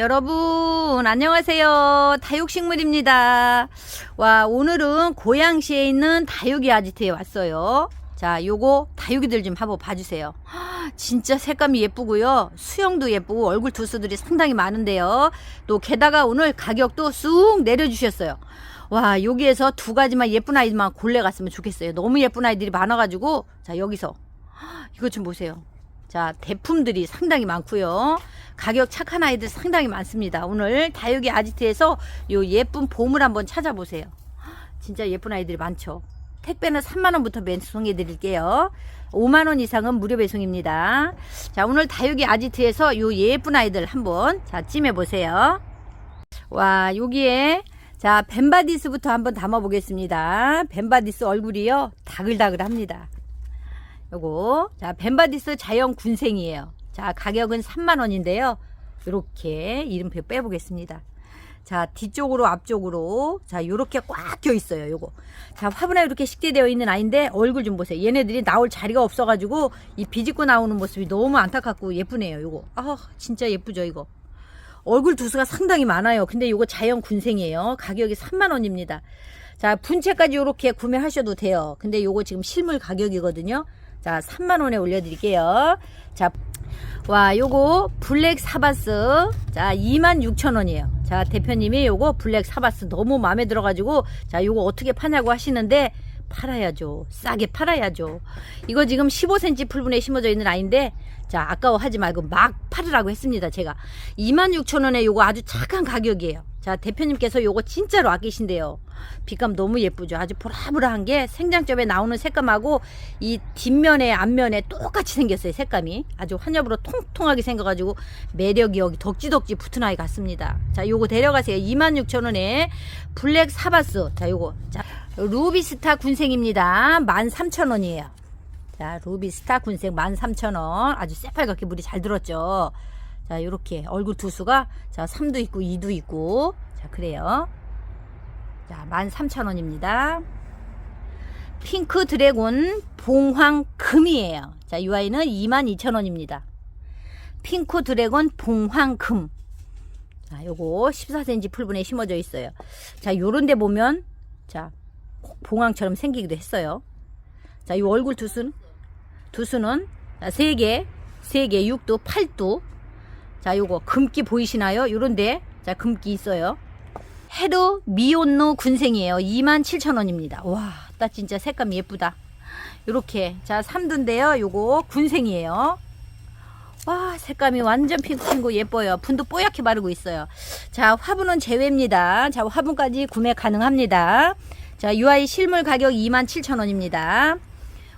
여러분 안녕하세요. 다육식물입니다. 와 오늘은 고양시에 있는 다육이 아지트에 왔어요. 자 요거 다육이들 좀 한번 봐주세요. 진짜 색감이 예쁘고요. 수영도 예쁘고 얼굴 두수들이 상당히 많은데요. 또 게다가 오늘 가격도 쑥 내려주셨어요. 와 여기에서 두 가지만 예쁜 아이들만 골래 갔으면 좋겠어요. 너무 예쁜 아이들이 많아가지고. 자 여기서. 이것 좀 보세요 자, 대품들이 상당히 많고요. 가격 착한 아이들 상당히 많습니다. 오늘 다육이 아지트에서 요 예쁜 봄을 한번 찾아보세요. 진짜 예쁜 아이들이 많죠. 택배는 3만 원부터 배송해 드릴게요. 5만 원 이상은 무료 배송입니다. 자, 오늘 다육이 아지트에서 요 예쁜 아이들 한번 자, 찜해 보세요. 와, 여기에 자, 벤바디스부터 한번 담아 보겠습니다. 벤바디스 얼굴이요. 다글다글합니다. 요거 자 벤바디스 자연 군생이에요. 자 가격은 3만 원인데요. 이렇게 이름표 빼보겠습니다. 자 뒤쪽으로 앞쪽으로 자 요렇게 꽉 껴 있어요. 요거 자 화분에 이렇게 식재되어 있는 아이인데 얼굴 좀 보세요. 얘네들이 나올 자리가 없어 가지고 이 비집고 나오는 모습이 너무 안타깝고 예쁘네요. 요거 아 진짜 예쁘죠 이거. 얼굴 두수가 상당히 많아요. 근데 요거 자연 군생이에요. 가격이 3만 원입니다. 자 분채까지 요렇게 구매하셔도 돼요. 근데 요거 지금 실물 가격이거든요. 자, 3만원에 올려드릴게요. 자, 와, 요거 블랙 사바스. 자, 26,000원이에요. 자, 대표님이 요거 블랙 사바스 너무 마음에 들어가지고, 자, 요거 어떻게 파냐고 하시는데, 팔아야죠. 싸게 팔아야죠. 이거 지금 15cm 풀분에 심어져 있는 아이인데, 자, 아까워하지 말고 막 팔으라고 했습니다. 제가. 26,000원에 요거 아주 착한 가격이에요. 자, 대표님께서 요거 진짜로 아끼신대요. 빛감 너무 예쁘죠. 아주 보라보라한 게 생장점에 나오는 색감하고 이 뒷면에 앞면에 똑같이 생겼어요. 색감이 아주 환엽으로 통통하게 생겨가지고 매력이 여기 덕지덕지 붙은 아이 같습니다. 자, 요거 데려가세요. 26,000원에 블랙 사바스. 자, 요거. 자, 루비스타 군생입니다. 13,000원이에요. 자, 루비스타 군생 13,000원. 아주 새빨갛게 물이 잘 들었죠. 자, 요렇게 얼굴 두수가 자, 3도 있고 2도 있고. 자, 그래요. 자, 13,000원입니다. 핑크 드래곤 봉황 금이에요. 자, 이 아이는 22,000원입니다. 핑크 드래곤 봉황 금. 자, 요거 14cm 풀분에 심어져 있어요. 자, 요런 데 보면 자, 봉황처럼 생기기도 했어요. 자, 이 얼굴 두수는 두수는 자, 3개, 3개, 6도, 8도. 자, 요거 금기 보이시나요? 요런데 자, 금기 있어요. 헤르 미온노 군생이에요. 27,000원입니다. 와, 나 진짜 색감 예쁘다. 요렇게. 자, 3두인데요. 요거 군생이에요. 와, 색감이 완전 핑크핑크 예뻐요. 분도 뽀얗게 바르고 있어요. 자, 화분은 제외입니다. 자, 화분까지 구매 가능합니다. 자, UI 실물 가격 27,000원입니다.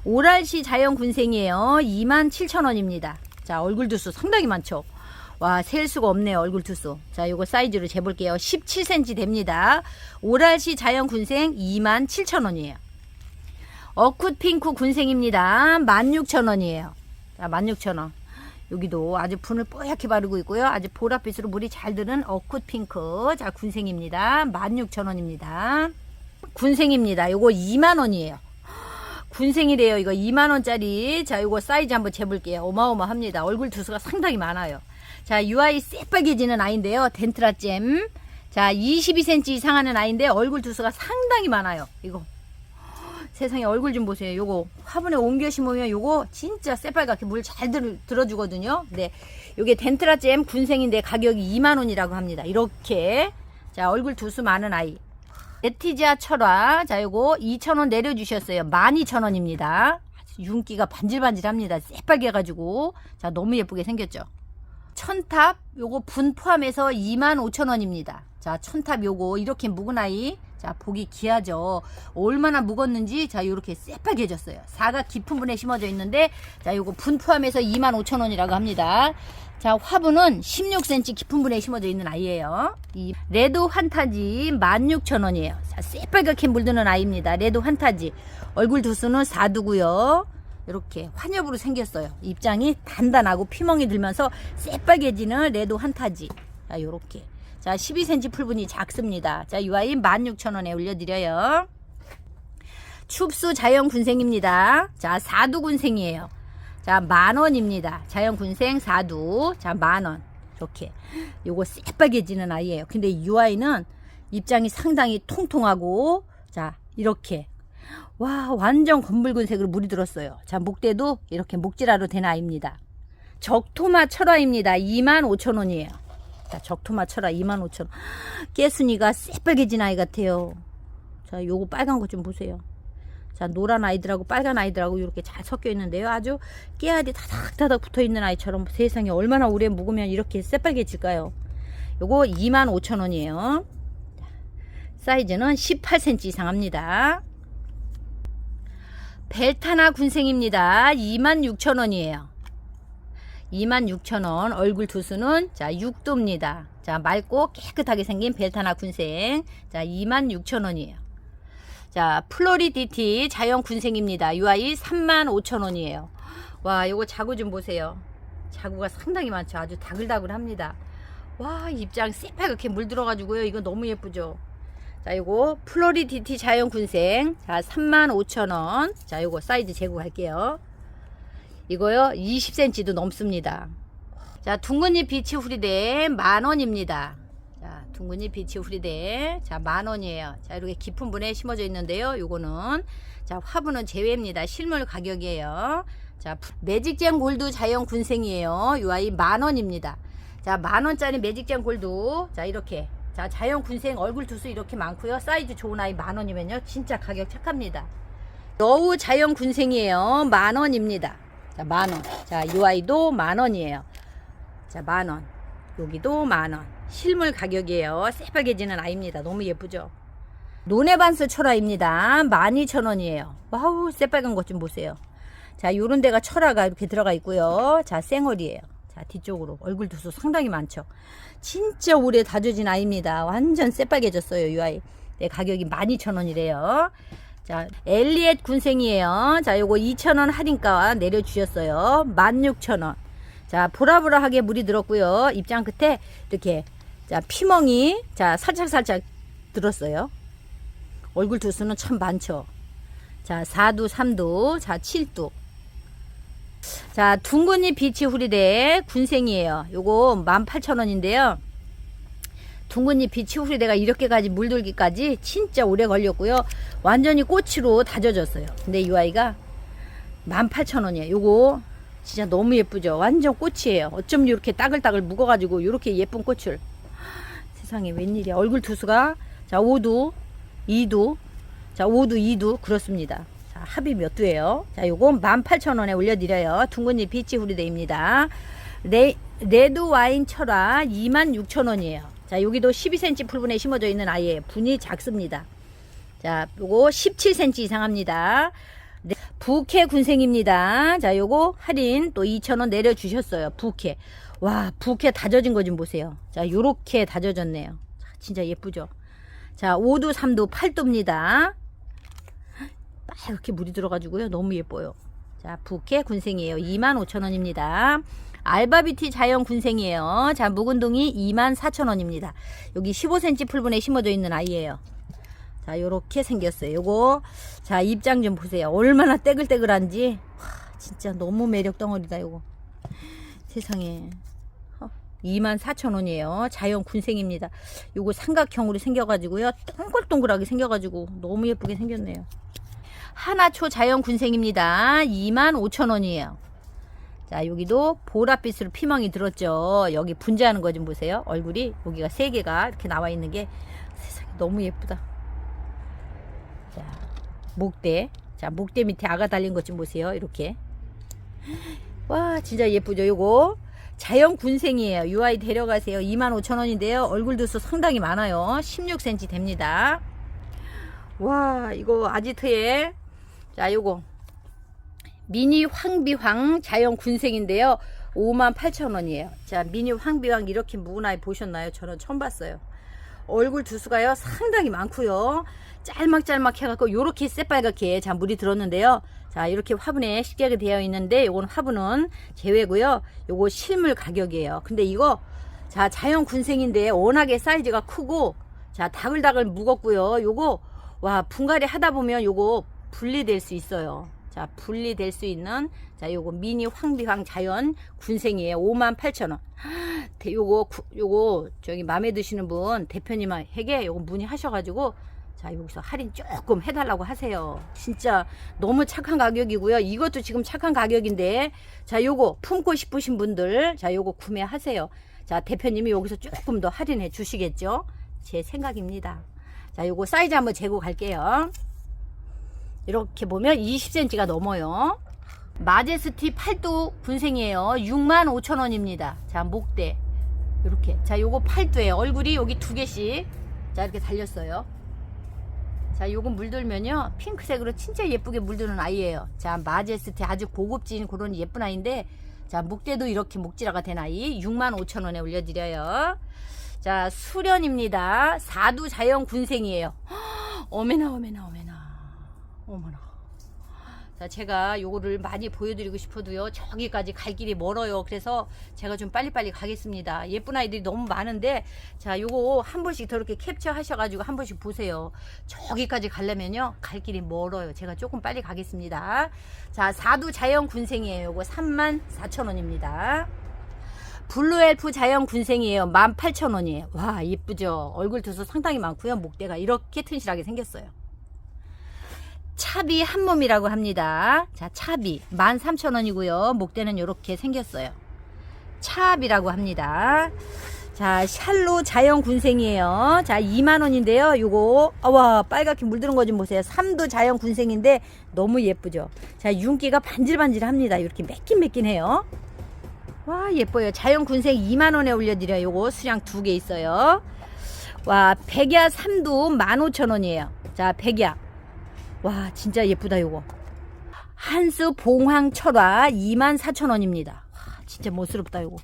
오랄시 자연 군생이에요. 27,000원입니다. 자, 얼굴 두수 상당히 많죠. 와, 셀 수가 없네요. 얼굴 투수. 자, 요거 사이즈로 재볼게요. 17cm 됩니다. 오랄시 자연 군생 27,000원이에요. 어쿠 핑크 군생입니다. 16,000원이에요. 자, 16,000원. 여기도 아주 분을 뽀얗게 바르고 있고요. 아주 보랏빛으로 물이 잘 드는 어쿠 핑크. 자, 군생입니다. 16,000원입니다. 군생입니다. 요거 2만원이에요. 군생이래요. 이거 2만원짜리. 자, 요거 사이즈 한번 재볼게요. 어마어마합니다. 얼굴 두수가 상당히 많아요. 자, UI 새빨개지는 아이인데요. 덴트라잼. 자, 22cm 이상 하는 아이인데 얼굴 두수가 상당히 많아요. 이거. 세상에 얼굴 좀 보세요. 요거 화분에 옮겨 심으면 요거 진짜 새빨갛게 물 잘 들어주거든요. 네. 요게 덴트라잼 군생인데 가격이 2만원이라고 합니다. 이렇게. 자, 얼굴 두수 많은 아이. 에티지아 철화. 자, 요거 2,000원 내려주셨어요. 12,000원입니다. 윤기가 반질반질합니다. 새빨개가지고. 자, 너무 예쁘게 생겼죠. 천탑 요거 분 포함해서 25,000원입니다. 자, 천탑 요거 이렇게 묵은 아이. 자, 보기 귀하죠. 얼마나 묵었는지 자, 요렇게 새빨개졌어요. 사각 깊은 분에 심어져 있는데 자, 요거 분 포함해서 25,000원이라고 합니다. 자, 화분은 16cm 깊은 분에 심어져 있는 아이예요. 이 레드 환타지 16,000원이에요. 자, 새빨갛게 물드는 아이입니다. 레드 환타지. 얼굴 두수는 4두고요. 이렇게 환엽으로 생겼어요. 입장이 단단하고 피멍이 들면서 새빨개지는 레드 환타지. 자, 요렇게. 자, 12cm 풀분이 작습니다. 자, 이 아이 16,000원에 올려드려요. 춥수 자연 군생입니다. 자, 사두 군생이에요. 자, 만 원입니다. 자연 군생 사두. 자, 만 원. 이렇게 요거 새빨개지는 아이예요. 근데 이 아이는 입장이 상당히 통통하고 자 이렇게 와 완전 검붉은색으로 물이 들었어요. 자 목대도 이렇게 목질하로 된 아이입니다. 적토마 철화입니다. 25,000원이에요. 자 적토마 철화 25,000원. 깨순이가 새빨개진 아이 같아요. 자 요거 빨간 거좀 보세요. 자 노란 아이들하고 빨간 아이들하고 이렇게 잘 섞여 있는데요. 아주 깨알이 다닥다닥 붙어 있는 아이처럼 세상에 얼마나 오래 묵으면 이렇게 새빨개질까요? 요거 25,000원이에요. 사이즈는 18cm 이상 합니다. 벨타나 군생입니다. 26,000원이에요. 26,000원. 얼굴 두수는 자 6도입니다. 자 맑고 깨끗하게 생긴 벨타나 군생. 자 26,000원이에요. 자 플로리디티 자연 군생입니다. 이 아이 35,000원이에요. 와 요거 자구 좀 보세요. 자구가 상당히 많죠. 아주 다글다글합니다. 와 입장 새빨갛게 물들어가지고요. 이거 너무 예쁘죠. 자, 요거 플로리디티 자연 군생. 자, 35,000원. 자, 요거 사이즈 재고할게요. 이거요. 20cm도 넘습니다. 자, 둥근잎 비치 후리대 만 원입니다. 자, 둥근잎 비치 후리대. 자, 만 원이에요. 자, 이렇게 깊은 분에 심어져 있는데요. 요거는 자, 화분은 제외입니다. 실물 가격이에요. 자, 매직젠 골드 자연 군생이에요. 요 아이 만 원입니다. 자, 만 원짜리 매직젠 골드. 자, 이렇게 자 자연 군생 얼굴 두수 이렇게 많고요. 사이즈 좋은 아이 만 원이면요. 진짜 가격 착합니다. 여우 자연 군생이에요. 만 원입니다. 자 만원. 자이 아이도 만 원이에요. 자 만원. 여기도 만원. 실물 가격이에요. 새빨개지는 아이입니다. 너무 예쁘죠? 노네반스 철화입니다. 12,000원이에요. 와우 새빨간 것 좀 보세요. 자 요런 데가 철화가 이렇게 들어가 있고요. 자 생얼이에요 자 뒤쪽으로 얼굴 두수 상당히 많죠. 진짜 오래 다져진 아이입니다. 완전 새빨개졌어요 이 아이. 네, 가격이 12,000원이래요. 자 엘리엣 군생이에요. 자 요거 2,000원 할인가 내려주셨어요. 16,000원. 자 보라보라하게 물이 들었고요. 입장 끝에 이렇게 자 피멍이 자 살짝살짝 들었어요. 얼굴 두수는 참 많죠. 자 4두 3두. 자 7두 자, 둥근잎 비치 후리대 군생이에요. 요거 18,000원인데요. 둥근잎 비치 후리대가 이렇게까지 물들기까지 진짜 오래 걸렸고요. 완전히 꼬치로 다져졌어요. 근데 이 아이가 18,000원이에요. 요거 진짜 너무 예쁘죠. 완전 꽃이에요. 어쩜 이렇게 따글따글 묵어가지고 이렇게 예쁜 꽃을 세상에 웬일이야. 얼굴 투수가 자 5두, 2두, 자 5두, 2두 그렇습니다. 자, 합이 몇 두예요? 자, 요건 18,000원에 올려드려요. 둥근잎 비치 후리대입니다. 레, 레드 와인 철화 26,000원이에요. 자, 여기도 12cm 풀분에 심어져 있는 아이예요. 분이 작습니다. 자, 요거 17cm 이상 합니다. 네, 부캐 군생입니다. 자, 요거 할인 또 2,000원 내려주셨어요. 부캐. 와, 부캐 다져진 거 좀 보세요. 자, 요렇게 다져졌네요. 자, 진짜 예쁘죠? 자, 5두, 3두, 8두입니다. 이렇게 물이 들어가지고요. 너무 예뻐요. 자, 부캐 군생이에요. 25,000원입니다. 알바비티 자연 군생이에요. 자, 묵은동이 24,000원입니다. 여기 15cm 풀분에 심어져 있는 아이예요. 자, 요렇게 생겼어요. 요거, 자, 입장 좀 보세요. 얼마나 떼글떼글한지. 와, 진짜 너무 매력 덩어리다, 요거. 세상에. 24,000원이에요. 자연 군생입니다. 요거 삼각형으로 생겨가지고요. 동글동글하게 생겨가지고 너무 예쁘게 생겼네요. 하나초 자연 군생입니다. 25,000원이에요. 자, 여기도 보랏빛으로 피멍이 들었죠. 여기 분재하는 거 좀 보세요. 얼굴이 여기가 세 개가 이렇게 나와 있는 게 세상에 너무 예쁘다. 자, 목대. 자, 목대 밑에 아가 달린 것 좀 보세요. 이렇게. 와, 진짜 예쁘죠. 요거 자연 군생이에요. 이 아이 데려가세요. 25,000원인데요. 얼굴 두수 상당히 많아요. 16cm 됩니다. 와, 이거 아지트에 자, 요거 미니 황비황 자연 군생인데요. 58,000원이에요. 자, 미니 황비황 이렇게 아이 보셨나요? 저는 처음 봤어요. 얼굴 두수가요. 상당히 많고요. 짤막짤막 해갖고 요렇게 새빨갛게 자 물이 들었는데요. 자 이렇게 화분에 식재가 되어 있는데 요건 화분은 제외고요. 요거 실물 가격이에요. 근데 이거 자 자연 군생인데 워낙에 사이즈가 크고 자 다글다글 무겁고요. 요거 와 분갈이 하다 보면 요거 분리될 수 있어요. 자, 분리될 수 있는 자, 요거 미니 황비황 자연 군생이에요. 58,000원. 대- 요거 구- 요거 저기 마음에 드시는 분 대표님에게 요거 문의하셔 가지고 자, 여기서 할인 조금 해 달라고 하세요. 진짜 너무 착한 가격이고요. 이것도 지금 착한 가격인데 자, 요거 품고 싶으신 분들 자, 요거 구매하세요. 자, 대표님이 여기서 조금 더 할인해 주시겠죠? 제 생각입니다. 자, 요거 사이즈 한번 재고 갈게요. 이렇게 보면 20cm가 넘어요. 마제스티 팔도 군생이에요. 65,000원입니다. 자, 목대. 이렇게. 자, 요거 팔도에 얼굴이 여기 두 개씩. 자, 이렇게 달렸어요. 자, 요거 물들면요. 핑크색으로 진짜 예쁘게 물드는 아이예요. 자, 마제스티 아주 고급진 그런 예쁜 아이인데 자, 목대도 이렇게 목지라가 된 아이 65,000원에 올려드려요. 자, 수련입니다. 사두 자연 군생이에요. 어메나 어메나 어메나 어머나. 자 제가 요거를 많이 보여드리고 싶어도요. 저기까지 갈 길이 멀어요. 그래서 제가 좀 빨리빨리 가겠습니다. 예쁜 아이들이 너무 많은데 자 요거 한 번씩 더렇게 캡처 하셔가지고 한 번씩 보세요. 저기까지 가려면요. 갈 길이 멀어요. 제가 조금 빨리 가겠습니다. 자 사두 자연 군생이에요. 요거 34,000원입니다. 블루엘프 자연 군생이에요. 18,000원이에요. 와 예쁘죠? 얼굴 두수 상당히 많고요. 목대가 이렇게 튼실하게 생겼어요 차비 한 몸이라고 합니다. 자, 차비 13,000원이고요. 목대는 이렇게 생겼어요. 차비라고 합니다. 자, 샬로 자연 군생이에요. 자, 2만 원인데요. 요거 아, 와, 빨갛게 물드는 거 좀 보세요. 3도 자연 군생인데 너무 예쁘죠. 자, 윤기가 반질반질합니다. 이렇게 매끈매끈해요. 와, 예뻐요. 자연 군생 2만 원에 올려 드려요. 요거 수량 두 개 있어요. 와, 백야 3도 15,000원이에요. 자, 백야 와 진짜 예쁘다 요거. 한스 봉황 철화 24,000원입니다. 와 진짜 멋스럽다 요거.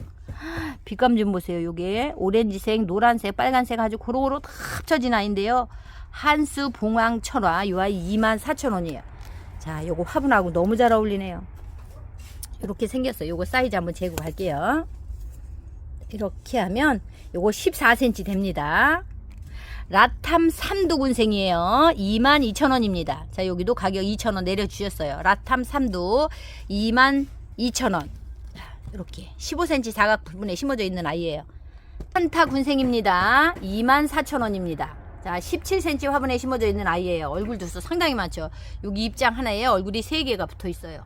빛감 좀 보세요 요게. 오렌지색 노란색 빨간색 아주 고루고루 다 합쳐진 아이인데요. 한스 봉황 철화 요 아이 24,000원이에요. 자 요거 화분하고 너무 잘 어울리네요. 이렇게 생겼어요. 요거 사이즈 한번 재고 갈게요. 이렇게 하면 요거 14cm 됩니다 라탐 3두 군생이에요. 22,000원입니다. 자, 여기도 가격 2,000원 내려주셨어요. 라탐 3두 22,000원. 자, 이렇게 15cm 사각 부분에 심어져 있는 아이예요. 한타 군생입니다. 24,000원입니다. 자, 17cm 화분에 심어져 있는 아이예요. 얼굴 두수 상당히 많죠. 여기 입장 하나에 얼굴이 3개가 붙어 있어요.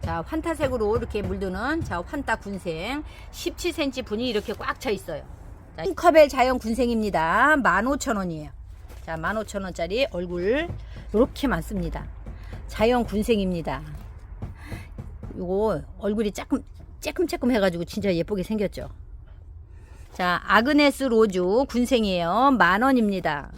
자, 환타색으로 이렇게 물드는 자, 환타 군생 17cm 분이 이렇게 꽉 차 있어요. 자, 컵의 자연 군생입니다. 15,000원이에요. 자, 15,000원짜리 얼굴 이렇게 많습니다. 자연 군생입니다. 요거 얼굴이 조금 쬐끔쬐끔 해가지고 진짜 예쁘게 생겼죠. 자, 아그네스 로즈 군생이에요. 만 원입니다.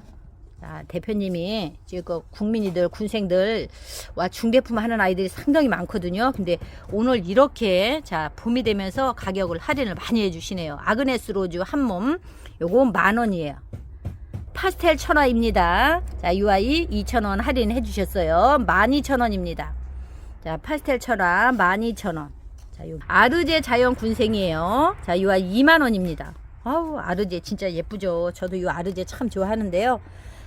자, 대표님이 지금 그 국민이들, 군생들, 와, 중대품 하는 아이들이 상당히 많거든요. 근데 오늘 이렇게, 자, 봄이 되면서 가격을 할인을 많이 해주시네요. 아그네스 로즈 한 몸, 요거 만 원이에요. 파스텔 천화입니다. 자, UI 2,000원 할인 해 주셨어요. 12,000원입니다. 자, 파스텔 천화 12,000원. 자, 요 아르제 자연 군생이에요. 자, UI 2만원입니다. 아우, 아르제 진짜 예쁘죠. 저도 이 아르제 참 좋아하는데요.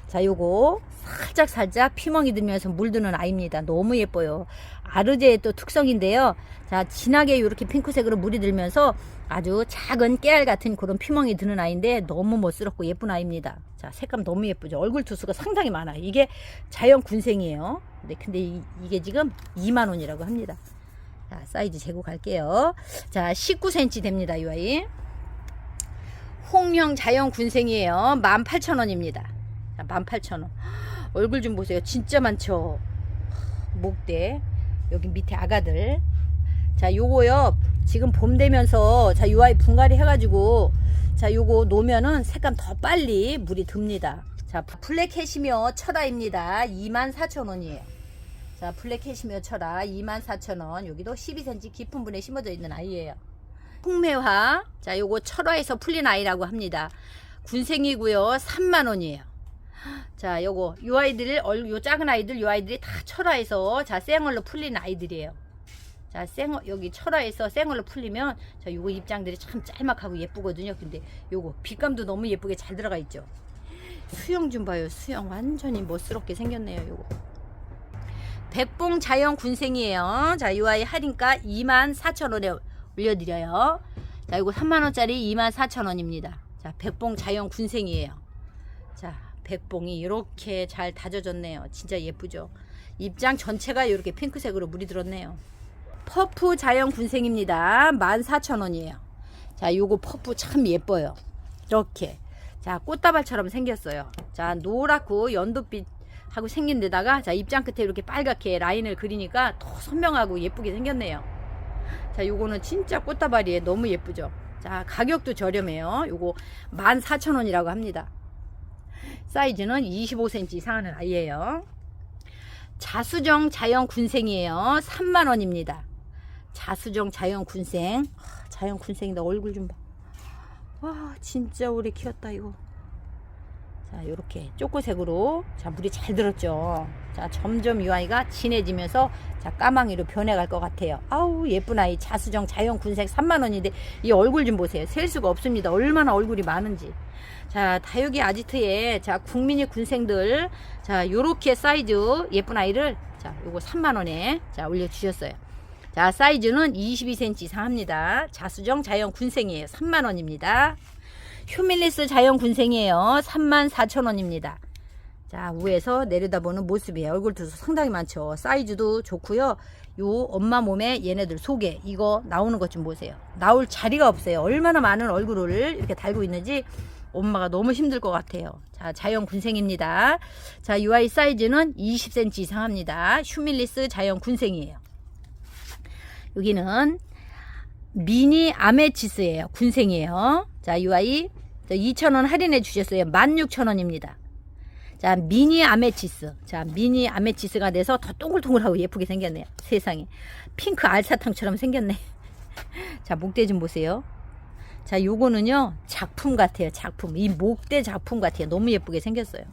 자, 요거 살짝 살짝 피멍이 들면서 물드는 아이입니다. 너무 예뻐요. 아르제의 또 특성인데요. 자, 진하게 이렇게 핑크색으로 물이 들면서 아주 작은 깨알 같은 그런 피멍이 드는 아이인데 너무 멋스럽고 예쁜 아이입니다. 자, 색감 너무 예쁘죠. 얼굴 투수가 상당히 많아요. 이게 자연 군생이에요. 근데, 근데 이, 이게 지금 2만 원이라고 합니다. 자, 사이즈 재고 갈게요. 자, 19cm 됩니다. 이 아이. 홍명 자연 군생이에요. 18,000원입니다. 자, 18,000원. 얼굴 좀 보세요. 진짜 많죠. 목대. 여기 밑에 아가들. 자, 요거요. 지금 봄 되면서 자, 요 아이 분갈이 해 가지고 자, 요거 놓으면은 색감 더 빨리 물이 듭니다. 자, 블랙 캐시미어 철화입니다. 24,000원이에요. 자, 블랙 캐시미어 철화 24,000원. 여기도 12cm 깊은 분에 심어져 있는 아이예요. 풍매화. 자, 요거 철화에서 풀린 아이라고 합니다. 군생이고요. 3만 원이에요. 자, 요거 요 아이들 얼- 요 작은 아이들 요 아이들이 다 철화에서 자, 생얼로 풀린 아이들이에요. 자, 생 여기 철화에서 생얼로 풀리면 자, 요거 입장들이 참 짤막하고 예쁘거든요. 근데 요거 빛감도 너무 예쁘게 잘 들어가 있죠. 수영 좀 봐요. 수영 완전히 멋스럽게 생겼네요, 요거. 백봉 자연 군생이에요. 자, 이 아이 할인가 24,000원에 올려 드려요. 자, 이거 3만 원짜리 24,000원입니다. 자, 백봉 자연 군생이에요. 자, 백봉이 이렇게 잘 다져졌네요. 진짜 예쁘죠? 입장 전체가 이렇게 핑크색으로 물이 들었네요. 퍼프 자연 군생입니다. 14,000원이에요. 자, 요거 퍼프 참 예뻐요. 이렇게. 자, 꽃다발처럼 생겼어요. 자, 노랗고 연두빛 하고 생긴 데다가 자, 입장 끝에 이렇게 빨갛게 라인을 그리니까 더 선명하고 예쁘게 생겼네요. 자, 요거는 진짜 꽃다발이에요. 너무 예쁘죠? 자, 가격도 저렴해요. 요거 14,000원이라고 합니다. 사이즈는 25cm 이상 하는 아이예요. 자수정 자연 군생이에요. 3만 원입니다. 자수정 자연 군생. 하, 자연 군생이다. 얼굴 좀 봐. 와, 진짜 오래 키웠다 이거. 자, 요렇게 쪼꼬색으로 자, 물이 잘 들었죠. 자, 점점 이 아이가 진해지면서 자, 까망이로 변해갈 것 같아요. 아우, 예쁜 아이. 자수정 자연 군생 3만 원인데 이 얼굴 좀 보세요. 셀 수가 없습니다. 얼마나 얼굴이 많은지. 자, 다육이 아지트에 자, 국민이 군생들 자, 요렇게 사이즈 예쁜 아이를 자, 요거 3만 원에 자, 올려 주셨어요. 자, 사이즈는 22cm 이상 합니다. 자수정 자연 군생이에요. 3만 원입니다. 휴밀리스 자연 군생이에요. 3만 4천 원입니다. 자, 위에서 내려다보는 모습이에요. 얼굴 두수 상당히 많죠. 사이즈도 좋고요. 요 엄마 몸에 얘네들 속에 이거 나오는 것 좀 보세요. 나올 자리가 없어요. 얼마나 많은 얼굴을 이렇게 달고 있는지 엄마가 너무 힘들 것 같아요. 자, 자연 군생입니다. 자, UI 사이즈는 20cm 이상 합니다. 휴밀리스 자연 군생이에요. 여기는 미니 아메치스예요. 군생이에요. 자, UI 2,000원 할인해 주셨어요. 16,000원입니다. 자, 미니 아메치스. 자, 미니 아메치스가 돼서 더 동글동글하고 예쁘게 생겼네요. 세상에. 핑크 알사탕처럼 생겼네. 자, 목대 좀 보세요. 자, 요거는요, 작품 같아요. 작품. 이 목대 작품 같아요. 너무 예쁘게 생겼어요.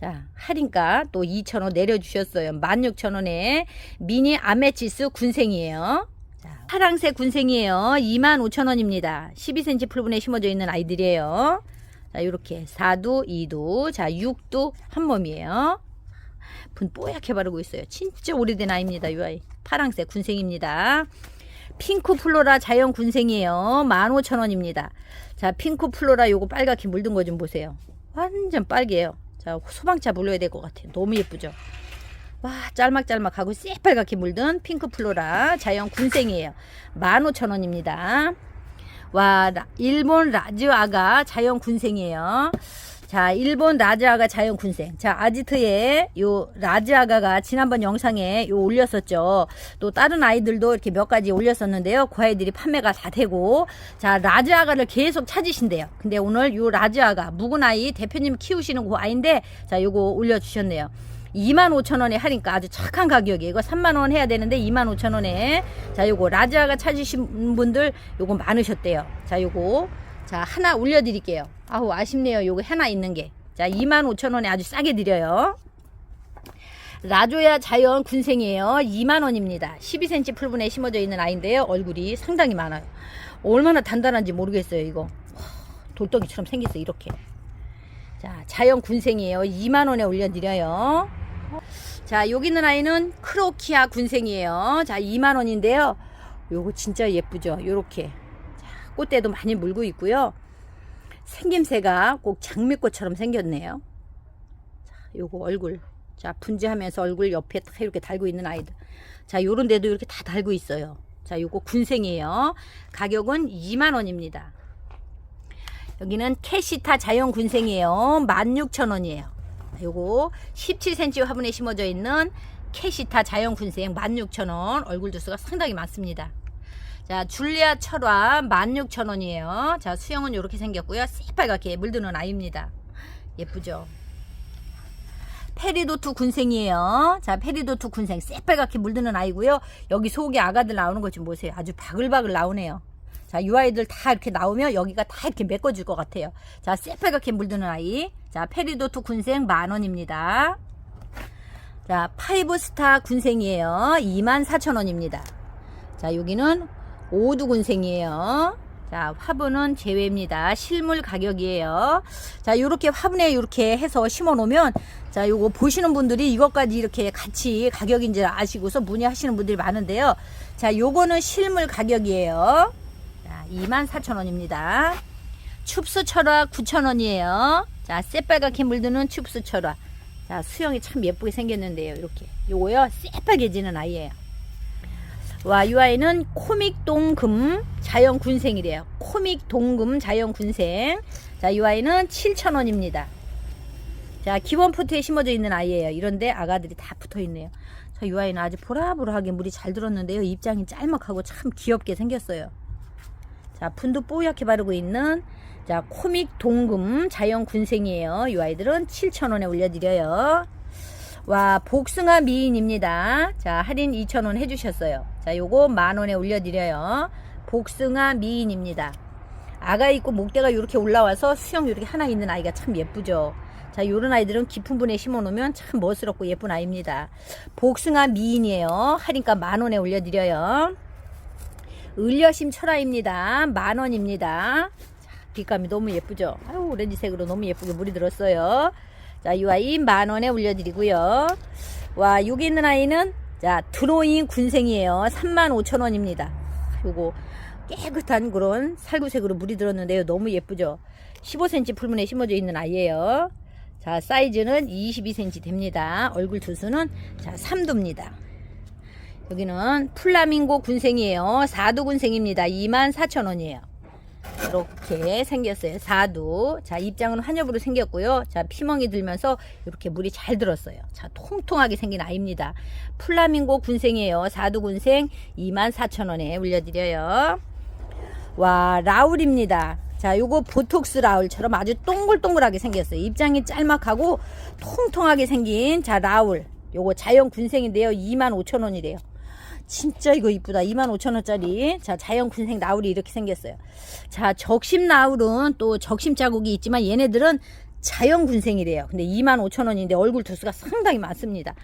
자, 할인가 또 2,000원 내려주셨어요. 16,000원에 미니 아메치스 군생이에요. 자, 파랑색 군생이에요. 25,000원입니다. 12cm 풀분에 심어져 있는 아이들이에요. 자, 요렇게 4두, 2두, 자, 6두 한 몸이에요. 분 뽀얗게 바르고 있어요. 진짜 오래된 아이입니다. 이 아이. 파랑색 군생입니다. 핑크 플로라 자연 군생이에요. 15,000원입니다. 자, 핑크 플로라 요거 빨갛게 물든 거 좀 보세요. 완전 빨개요. 자, 소방차 불러야 될 것 같아요. 너무 예쁘죠? 와, 짤막짤막하고 새빨갛게 물든 핑크 플로라 자연 군생이에요. 15,000원입니다. 와, 라- 일본 라즈아가 자연 군생이에요. 자, 일본 라즈아가 자연 군생. 자, 아지트에 요 라즈아가가 지난번 영상에 요 올렸었죠. 또 다른 아이들도 이렇게 몇 가지 올렸었는데요. 그 아이들이 판매가 다 되고. 자, 라즈아가를 계속 찾으신대요. 근데 오늘 요 라즈아가 묵은 아이 대표님 키우시는 그 아이인데 자, 요거 올려주셨네요. 25,000원에 할인가 아주 착한 가격이에요. 이거 3만원 해야 되는데 25,000원에. 자, 요거 라즈아가 찾으신 분들 요거 많으셨대요. 자, 요거. 자, 하나 올려드릴게요. 아우, 아쉽네요. 요거 하나 있는 게. 자, 25,000원에 아주 싸게 드려요. 라조야 자연 군생이에요. 2만원입니다. 12cm 풀분에 심어져 있는 아이인데요. 얼굴이 상당히 많아요. 얼마나 단단한지 모르겠어요, 이거. 와, 돌덩이처럼 생겼어요, 이렇게. 자, 자연 군생이에요. 2만원에 올려드려요. 자, 여기 있는 아이는 크로키아 군생이에요. 자, 2만원인데요. 요거 진짜 예쁘죠? 요렇게. 자, 꽃대도 많이 물고 있고요. 생김새가 꼭 장미꽃처럼 생겼네요. 자, 요거 얼굴. 자, 분지하면서 얼굴 옆에 딱 이렇게 달고 있는 아이들. 자, 요런 데도 이렇게 다 달고 있어요. 자, 요거 군생이에요. 가격은 2만원입니다. 여기는 캐시타 자연 군생이에요. 16,000원이에요. 요거 17cm 화분에 심어져 있는 캐시타 자연 군생 16,000원. 얼굴 두수가 상당히 많습니다. 자, 줄리아 철화 16,000원이에요. 자, 수영은 이렇게 생겼고요. 새빨갛게 물드는 아이입니다. 예쁘죠? 페리도트 군생이에요. 자, 페리도트 군생 새빨갛게 물드는 아이고요. 여기 속에 아가들 나오는 것 좀 보세요. 아주 바글바글 나오네요. 자, 이 아이들 다 이렇게 나오면 여기가 다 이렇게 메꿔줄 것 같아요. 자, 새빨갛게 물드는 아이. 자, 페리도트 군생 만 원입니다. 자, 파이브스타 군생이에요. 24,000원입니다. 자, 여기는 오두 군생이에요. 자, 화분은 제외입니다. 실물 가격이에요. 자, 요렇게 화분에 요렇게 해서 심어 놓으면 자, 요거 보시는 분들이 이것까지 이렇게 같이 가격인지 아시고서 문의하시는 분들이 많은데요. 자, 요거는 실물 가격이에요. 자, 24,000원입니다. 춥스 철화 9,000원이에요. 자, 새빨갛게 물드는 춥스 철화. 자, 수영이 참 예쁘게 생겼는데요. 이렇게. 요거요, 새빨개 지는 아이예요. 와, 이 아이는 코믹 동금 자연 군생이래요. 코믹 동금 자연 군생. 자, 이 아이는 7,000원입니다. 자, 기본 포트에 심어져 있는 아이예요. 이런데 아가들이 다 붙어 있네요. 자, 이 아이는 아주 보라보라하게 물이 잘 들었는데요. 입장이 짤막하고 참 귀엽게 생겼어요. 자, 분도 뽀얗게 바르고 있는 자, 코믹 동금 자연 군생이에요. 이 아이들은 7,000원에 올려드려요. 와, 복숭아 미인입니다. 자, 할인 2,000원 해주셨어요. 자, 요거 만원에 올려드려요. 복숭아 미인입니다. 아가 있고 목대가 이렇게 올라와서 수영 이렇게 하나 있는 아이가 참 예쁘죠. 자, 요런 아이들은 깊은 분에 심어 놓으면 참 멋스럽고 예쁜 아이입니다. 복숭아 미인이에요. 할인가 만원에 올려드려요. 을려심 철화입니다. 만원입니다. 자, 빛감이 너무 예쁘죠. 아유, 오렌지색으로 너무 예쁘게 물이 들었어요. 자, 이 아이 만 원에 올려드리고요. 와, 여기 있는 아이는 자 드로잉 군생이에요. 3만 5천 원입니다. 요거 깨끗한 그런 살구색으로 물이 들었는데요. 너무 예쁘죠. 15cm 풀문에 심어져 있는 아이예요. 자, 사이즈는 22cm 됩니다. 얼굴 두수는 자 3도입니다. 여기는 플라밍고 군생이에요. 4도 군생입니다. 2만 4천 원이에요. 이렇게 생겼어요. 4도. 자, 입장은 환엽으로 생겼고요. 자, 피멍이 들면서 이렇게 물이 잘 들었어요. 자, 통통하게 생긴 아이입니다. 플라밍고 군생이에요. 4도 군생 24,000원에 올려드려요. 와, 라울입니다. 자, 요거 보톡스 라울처럼 아주 동글동글하게 생겼어요. 입장이 짤막하고 통통하게 생긴 자, 라울. 요거 자연 군생인데요. 25,000원이래요. 진짜 이거 이쁘다. 25,000원짜리. 자, 자연 군생 나울이 이렇게 생겼어요. 자, 적심 나울은 또 적심 자국이 있지만 얘네들은 자연 군생이래요. 근데 25,000원인데 얼굴 두수가 상당히 많습니다.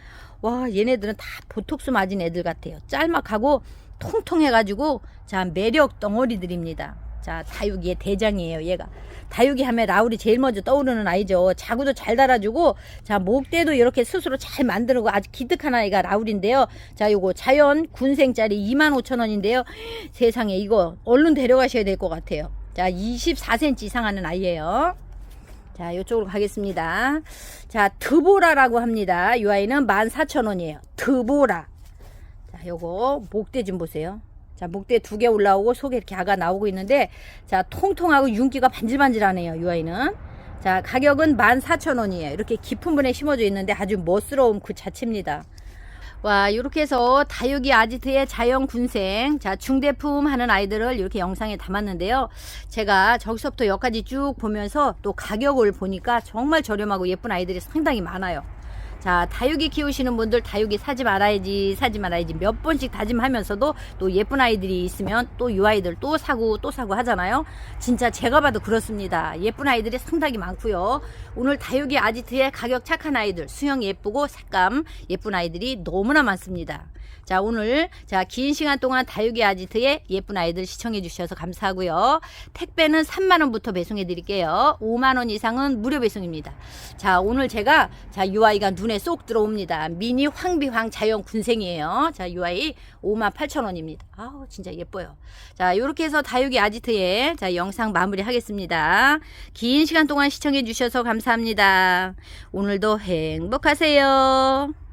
와, 얘네들은 다 보톡스 맞은 애들 같아요. 짤막하고 통통해가지고 자, 매력 덩어리들입니다. 자, 다육이의 대장이에요, 얘가. 다육이 하면 라울이 제일 먼저 떠오르는 아이죠. 자구도 잘 달아주고, 자, 목대도 이렇게 스스로 잘 만드는 아주 기특한 아이가 라울인데요. 자, 요거 자연 군생짜리 25,000원인데요. 세상에 이거 얼른 데려가셔야 될 것 같아요. 자, 24cm 이상 하는 아이예요. 자, 이쪽으로 가겠습니다. 자, 드보라라고 합니다. 이 아이는 14,000원이에요. 드보라. 자, 요거 목대 좀 보세요. 자, 목대 두 개 올라오고 속에 이렇게 아가 나오고 있는데, 자, 통통하고 윤기가 반질반질하네요, 이 아이는. 자, 가격은 14,000원이에요. 이렇게 깊은 분에 심어져 있는데 아주 멋스러움 그 자체입니다. 와, 이렇게 해서 다육이 아지트의 자연 군생, 자, 중대품 하는 아이들을 이렇게 영상에 담았는데요. 제가 저기서부터 여기까지 쭉 보면서 또 가격을 보니까 정말 저렴하고 예쁜 아이들이 상당히 많아요. 자, 다육이 키우시는 분들 다육이 사지 말아야지, 사지 말아야지 몇 번씩 다짐하면서도 또 예쁜 아이들이 있으면 또 이 아이들 또 사고 또 사고 하잖아요. 진짜 제가 봐도 그렇습니다. 예쁜 아이들이 상당히 많고요. 오늘 다육이 아지트의 가격 착한 아이들, 수영 예쁘고 색감 예쁜 아이들이 너무나 많습니다. 자, 오늘 자, 긴 시간 동안 다육이 아지트의 예쁜 아이들 시청해 주셔서 감사하고요. 택배는 3만 원부터 배송해 드릴게요. 5만 원 이상은 무료 배송입니다. 자, 오늘 제가 자, 이 아이가 눈에 쏙 들어옵니다. 미니 황비황 자연 군생이에요. 자, 이 아이 5만 8천 원입니다. 아우, 진짜 예뻐요. 자, 요렇게 해서 다육이 아지트의 자, 영상 마무리 하겠습니다. 긴 시간 동안 시청해 주셔서 감사합니다. 오늘도 행복하세요.